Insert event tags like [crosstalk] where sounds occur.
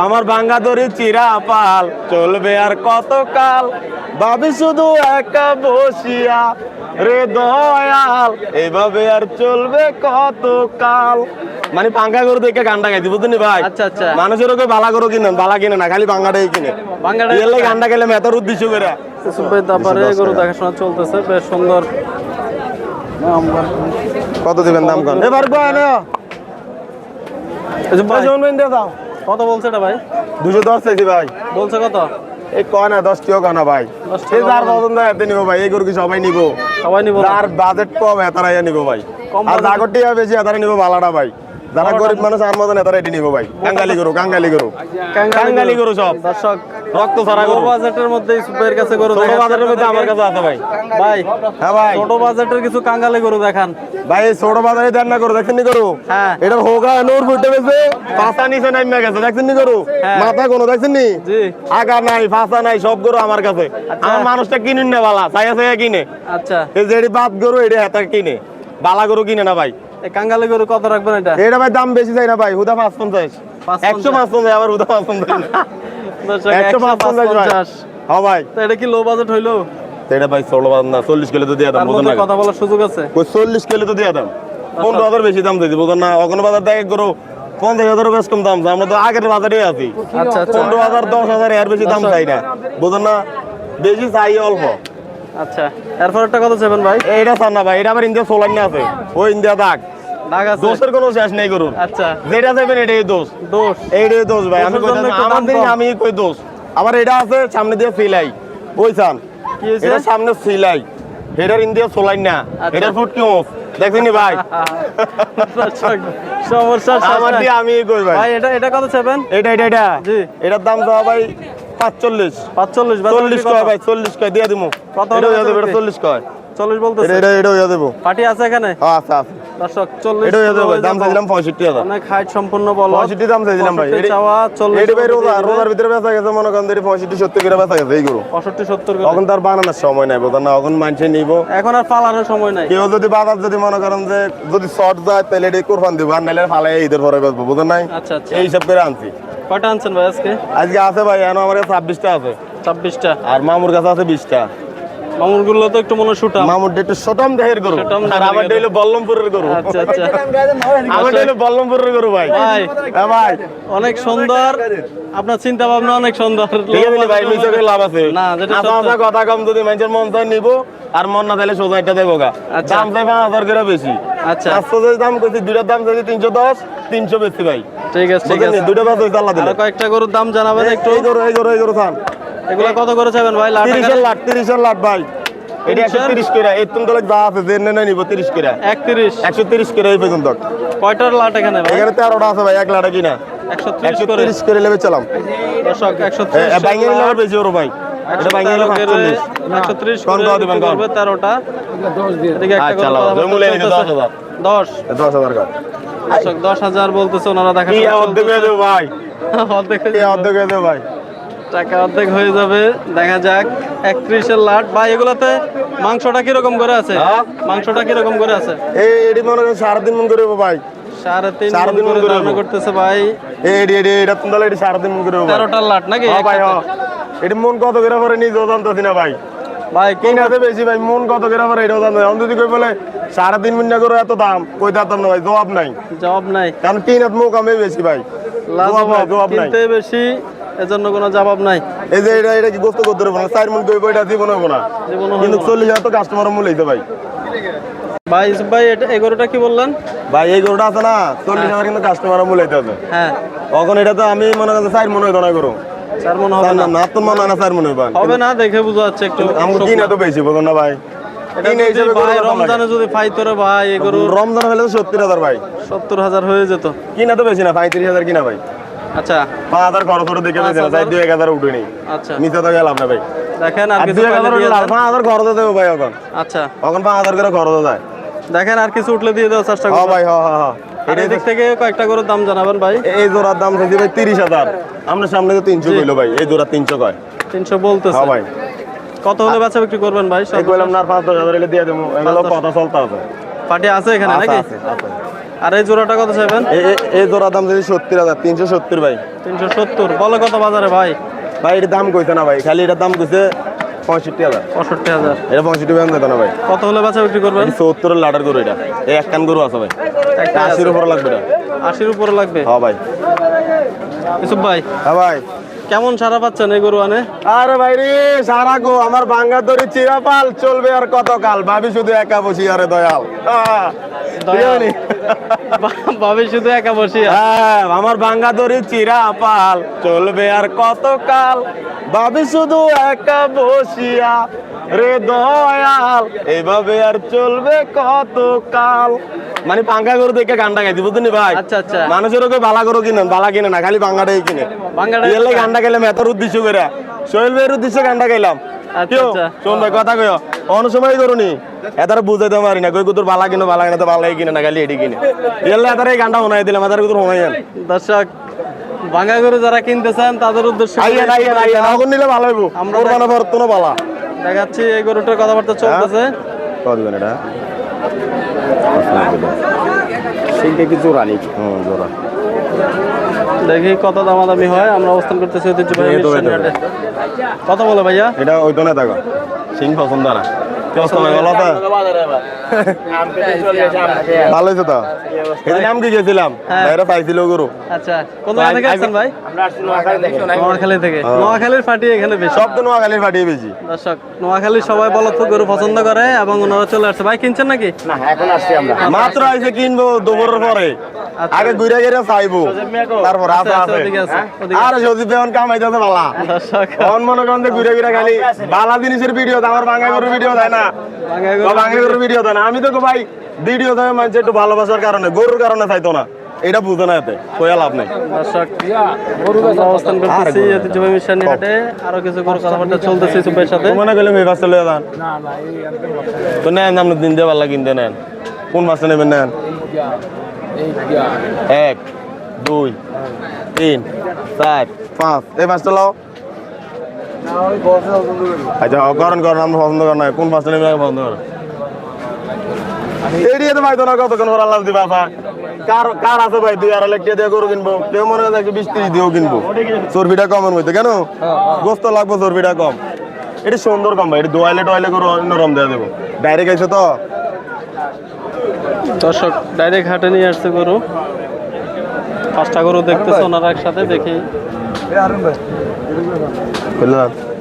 আমার ভাঙ্গা দড়ি চিরা পাল চলবে আর কত কাল ভাবি শুধু একা বসিয়া রে দয়াল এভাবে আর চলবে কত কাল মানে পাঙ্গা গরু দেখে গানটা গাইছি বুঝলি ভাই? আচ্ছা, আচ্ছা। মানুষের ওকে বালা গরু কিনে বালা কিনে না খালি পাঙ্গাটাই কিনে। বাঙ্গাটাই এলে গানটা গেলে মেতার উদ্দেশ্য করে। তারপরে গরু দেখাশোনা চলতেছে বেশ সুন্দর। কত দিবেন দাম কন এবার কয় না দাও। কত বলছে এটা ভাই? দুশো দশ চাইছি ভাই। বলছে কত? এই কয় না দশ টিও কানা না ভাই। এই যার পছন্দ এতে নিবো ভাই এই গরু কি সবাই নিবো? সবাই নিবো আর বাজেট কম এতারাই নিবো ভাই। আর budget- জাগর বেশি এতারাই নিবো বালাটা ভাই। যারা গরিব মানুষ আর মতন এতারা এটি নিবো ভাই। কাঙ্গালি গরু কাঙ্গালি গরু। কাঙ্গালি গরু সব। দর্শক রক্ত ছাড়া গরু। বাজেটের মধ্যে সুপের কাছে গরু ছোট বাজারের মধ্যে আমার কাছে আছে ভাই। ভাই হ্যাঁ ভাই। ছোট বাজেটের কিছু কাঙ্গালি গরু দেখান। ভাই ছোট বাজারে দেন না গরু দেখছেন নি গরু? হ্যাঁ। এটার হোগা নূর ফুটে গেছে। পাঁচা নিচে নাইমা গেছে দেখছেন নি গরু? হ্যাঁ। মাথা কোনো দেখছেন নি? জি। আগা নাই ফাঁসা নাই সব গরু আমার কাছে। আমার মানুষটা কিনুন না বালা চাইয়া চাইয়া কিনে। আচ্ছা। এই যে এটি বাদ গরু এটি হাতা কিনে। বালা গরু কিনে না ভাই। কাঙ্গালি গরু কত রাখবেন এটা? এটা ভাই দাম বেশি চাই না ভাই হুদা পাঁচ পঞ্চাশ একশো পাঁচ পঞ্চাশ আবার হুদা পাঁচ পঞ্চাশ [laughs] একশো পাঁচ পঞ্চাশ ভাই। 155 হ্যাঁ ভাই। তো এটা কি লো বাজেট হইল? এটা ভাই ষোলো না চল্লিশ কিলো তো দিয়ে দাম বোঝেন না। কথা বলার সুযোগ আছে? ওই চল্লিশ কিলো তো দিয়ে দাম। পনেরো হাজার বেশি দাম দিয়েছি বোঝেন না। অগনো বাজার দেখে গরু পঞ্চাশ হাজারও বেশ কম দাম আমরা তো আগের বাজারে আছি। আচ্ছা আচ্ছা। পনেরো হাজার দশ হাজার এর বেশি দাম চাই না বোঝেন না। বেশি চাই অল্প। আচ্ছা এরপর একটা কথা চাইবেন ভাই? এইটা চান না ভাই এটা আবার ইন্ডিয়া সোলার আছে। ওই ইন্ডিয়া দাগ। দোষের কোনো শেষ নেই গরুর আচ্ছা। যেটা চাইবেন এটাই দোষ। দোষ। এইটাই দোষ ভাই আমি দোষের জন্য কইতাছি, একটু দাম আমার আমি কই দোষ। আবার এটা আছে সামনে দিয়ে সিলাই। ওই চান। কি হয়েছে? এটা সামনে সিলাই। এটার ইন্ডিয়া সোলাই না। আচ্ছা। ফুট কি মোস দেখছেন ভাই? সমস্যা আমার দিয়ে আমি কই ভাই। ভাই এটা এটা কত চাইবেন? এটা এটা এটা। জি। এটার দাম দেওয়া ভাই কয় ভাই কয় দিয়ে দিমু। কত হলে দেবো, কয়। বলতেছে। এটা দেবো। আছে এখানে? হ্যাঁ আছে আছে। দর্শক চল্লিশ এটা হইয়া দেবো দাম যাব। চাইছিলাম অনেক হাইট সম্পূর্ণ বলো পঁয়ষট্টি দাম চাইছিলাম ভাই। পঁয়ষট্টি চাওয়া চল্লিশ এটা ভাই রোজা রোজার ভিতরে বেচা গেছে মনে করেন যে পঁয়ষট্টি সত্তর করে বেচা গেছে এই গরু। পঁয়ষট্টি সত্তর করে। তখন তার বানানোর সময় নাই বোঝেন না এখন মানছে নিব। এখন আর পালানোর সময় নাই। কেউ যদি বাজার যদি মনে করেন যে যদি শর্ট যায় তাহলে এটি কোরবান দিব আর নাইলে ফালাই ঈদের পরে বেচবো বুঝেন নাই? আচ্ছা আচ্ছা। এই হিসাব করে আনছি। কয়টা আনছেন ভাই আজকে? আজকে আছে ভাই এখন আমার কাছে ছাব্বিশটা আছে। ছাব্বিশটা। আর মামুর কাছে আছে বিশটা। মামুর তো একটু মনে শুটাম একটু সটম দেহের গরু। আর দেহের আমার বল্লমপুরের গরু। আচ্ছা আচ্ছা। আমার হইল বল্লমপুরের গরু ভাই। ভাই হ্যাঁ ভাই। অনেক সুন্দর। আপনার চিন্তা ভাবনা অনেক সুন্দর। ভাই মিশে লাভ আছে। না, যেটা আপা কথা কম যদি মানুষের মন চায় নিব আর মন না তাহলে সোজা একটা দেবো গা। আচ্ছা। দাম চাই পাঁচ হাজার করে বেশি। আচ্ছা। পাঁচশো দাম করছি দুইটার দাম চাইছি তিনশো দশ তিনশো বেশি ভাই। ঠিক আছে ঠিক আছে। দুটো বাস কয়েকটা গরুর দাম জানাবেন একটু। এই গরু এই গরু এই গরু খান এগুলো কত করে চাইবেন ভাই? লাখ তিরিশের লাখ তিরিশের লাখ ভাই। এটা একশো তিরিশ করে। এই তুমি তাহলে যা আছে যে নিব তিরিশ করে। একত্রিশ। একশো তিরিশ করে এই পর্যন্ত। কয়টার লাট এখানে ভাই? এখানে আছে ভাই এক লাখ কিনা। একশো ত্রিশ একশো করে। তিরিশ করে নেবে চালাম। দর্শক একশো ব্যাঙ্গে নিলে আবার বেশি ওর ভাই। এটা ব্যাঙ্গে নিলে পাঁচচল্লিশ। একশো ত্রিশ দাও দিবেন, কম। করবে তেরোটা। এদিকে একটা আচ্ছা, গরু লাও, কথা জমুলে নিতে দশ চলতেছে। হাজার। দশ। দশ হাজার কর। দর্শক বলতেছে ওনারা দেখা অর্ধেক হয়ে দেবো ভাই। [laughs] অর্ধেক হয়ে ভাই। টাকা অর্ধেক হয়ে যাবে। দেখা যাক একত্রিশের লাট। ভাই এগুলাতে মাংসটা কীরকম করে আছে? হ্যাঁ? মাংসটা কীরকম করে আছে? এই এটি মনে করেন সাড়ে তিন মন করে ভাই। সাড়ে তিন করে করতেছে ভাই। এই এটি এটি এটা তুমি এটি সাড়ে তিন মন করে লাট নাকি? হ্যাঁ ভাই? হ্যাঁ। এটি মন কত করে পরে নিজেও জানতেছি না ভাই। ভাই বেশি ভাই মন কত করে পরে এটাও জানতে আমি যদি কই বলে সাড়ে তিন মিনিট করে এত দাম কই দাম না ভাই জবাব নাই। জবাব নাই। কারণ তিন হাত মুখ আমি বেশি ভাই। জবাব নাই জবাব নাই। কিনতে বেশি এজন্য কোনো জবাব নাই। এই যে এটা এটা কি গোস্ত করতে পারব না? চার কই এটা জীবন হব না। কিন্তু। চল্লিশ হাজার তো কাস্টমার মূল্য হইতে ভাই। ভাই ভাই এটা এগারোটা কি বললেন? ভাই এই গরুটা আছে না চল্লিশ হাজার কিন্তু কাস্টমার মূল্য হইতে হবে হ্যাঁ। তখন এটা তো আমি মনে করছি চার মনে হইতো না করো চার মনে হবে না। না তো মনে না চার মনে হইবা? হবে না দেখে বোঝা যাচ্ছে একটু আমি শুকনো। কিনা তো বেশি বুঝুন না ভাই। যদি। রমজানে যদি ভাই এ গরু রমজান হলে সত্তর হাজার ভাই। সত্তর হাজার হয়ে যেত। কিনা তো বেশি না পঁয়ত্রিশ হাজার কিনা ভাই। আচ্ছা। পাঁচ হাজার খরচ করে দেখে দিয়েছে চাই দুই এক হাজার উঠে নেই আচ্ছা। নিচে তো গেলাম না ভাই। দেখেন আর আর কিছু দুই এক হাজার উঠলে পাঁচ হাজার খরচ দেবো ভাই এখন। আচ্ছা। এখন পাঁচ হাজার করে খরচ যায়। দেখেন আর কিছু উঠলে দিয়ে দেওয়ার চেষ্টা ভাই হ্যাঁ হ্যাঁ আর এই থেকে কয়েকটা গরুর দাম জানাবেন ভাই। এই জোড়ার দাম চাইছি ভাই তিরিশ হাজার। আমরা সামনে তো তিনশো কইলো ভাই এই জোড়া তিনশো কয়। তিনশো বলতেছে। হ্যাঁ ভাই। কত হলে বেচা বিক্রি করবেন ভাই? কইলাম না পাঁচ দশ হাজার দিয়ে দেবো। এগুলো কথা চলতে আছে। পার্টি আছে এখানে নাকি? আছে। আর এই জোড়াটা কত চাইবেন? এই জোড়া দাম যদি সত্তর হাজার তিনশো সত্তর ভাই। তিনশো সত্তর। বলো কত বাজারে ভাই? ভাই এটার দাম কইছে না ভাই খালি এটার দাম কইছে পঁয়ষট্টি হাজার। পঁয়ষট্টি হাজার। এটা পঁয়ষট্টি হাজার যেত না ভাই। কত হলে বাচ্চা বিক্রি করবেন? সত্তরের লাডার গরু এটা। এই এক কান গরু আছে ভাই। একটা আশির উপরে লাগবে এটা। আশির উপরে লাগবে? হ্যাঁ ভাই। ইসুফ ভাই হ্যাঁ ভাই। কেমন সারা পাচ্ছেন এই গরু আনে? আরে ভাই রে সারা গো আমার ভাঙ্গা দড়ি চিরাপাল চলবে আর কতকাল? ভাবি শুধু একা বসি আরে দয়াল? ভাবি শুধু একা বসিয়া হ্যাঁ আমার ভাঙ্গা দড়ি চিরাপাল চলবে আর কত কাল ভাবি শুধু একা বসিয়া রে দয়াল এইভাবে আর চলবে কত কাল মানে পাঙ্গা গরু দেখে গানটা গাইছি বুঝলি ভাই? আচ্ছা, আচ্ছা। মানুষের ওকে বালা গরু কিনেন বালা কিনে না খালি বাঙ্গাটাই কিনে। এলে গানটা গেলাম এত উদ্দেশ্য করে। সোহেল ভাইয়ের উদ্দেশ্যে গানটা গাইলাম। শোন ভাই কথা কয় অন্য সময় করুনি। এতার বুঝাইতে পারি না কই কুতুর বালা কিনে বালা কিনে তো বালাই কিনে না খালি এটি কিনে। এলে এতার এই গানটা শোনাই দিলাম এতার কুতুর শোনাই যান দর্শক ভাঙা গরু যারা কিনতে চান তাদের উদ্দেশ্যে নিলে ভালো হইব। আমরা আমরা পর কোনো বালা। দেখাচ্ছি এই গরুটার কথাবার্তা চলতেছে। কত দিবেন এটা? সিংকে কি জোড়া নেই হুম জোড়া। দেখি কত দামাদামি হয় আমরা অবস্থান করতেছি ঐতিহ্যবাহী। কত বলে ভাইয়া? এটা ওই দোনে থাকো। দেখো সিং পছন্দ না। তো গেছিলাম হ্যাঁ। বাইরে পাইছিল গরু। আচ্ছা কোন থেকে আসছেন ভাই? নোয়াখালী থেকে। নোয়াখালীর পার্টি এখানে বেশি। সব তো নোয়াখালীর ফাটিয়ে বেশি। দর্শক নোয়াখালী সবাই বলদ গরু পছন্দ করে এবং ওনারা চলে আসছে। ভাই কিনছেন নাকি? মাত্র আইসে কিনবো দুপুরের পরে। আচ্ছা। আগে ঘুরে ঘুরে চাইব। তারপর আছে আছে ওদিকে আছে, ওদিকে আর সজীব বালা। দর্শক। মনে করেন যে ঘুরে ঘুরে খালি বালা জিনিসের ভিডিও আমার বাঙ্গা গরুর ভিডিও দেয় না। ভাঙা বা গরু বাঙ্গা গরুর ভিডিও দেয় না। আমি তো ভাই ভিডিও দেয় মানুষ একটু ভালোবাসার কারণে গরুর কারণে চাইতো না। এটা বুঝে না এতে কয়া লাভ নেই। অবস্থান করতেছি ঐতিহ্যবাহী মিষ্টান্ন হাটে আরও কিছু গরু কথাবার্তা চলতেছে সুপের সাথে। মনে করলে এই বাসটা লয়ে যান তো নেন আপনি দিন দিয়ে পাল্লা কিনতে নেন। কোন মাছটা নেবেন নেন? এক দুই তিন চার পাঁচ। এই মাছটা লাও। আচ্ছা করেন করেন আমরা পছন্দ করেন না। কোন নেবেন আগে পছন্দ করেন? এড়িয়ে তো ভাই তো না কতক্ষণ পর আল্লাহ দিবা কার কার আছে ভাই? দুই আড়াই লাখ টাকা দিয়ে গরু কিনবো। কেউ মনে হয় বিশ ত্রিশ দিয়েও কিনবো। চর্বিটা কমের মধ্যে। কেন? গোস্ত লাগবো চর্বিটা কম। এটা সুন্দর কম ভাই। এটা দোয়াইলে টোয়াইলে গরু নরম দেওয়া দেবো। ডাইরেক্ট আইসে তো। দর্শক ডাইরেক্ট হাটে নিয়ে আসছে গরু। পাঁচটা গরু দেখতেছে ওনারা একসাথে দেখি। పిల్లలు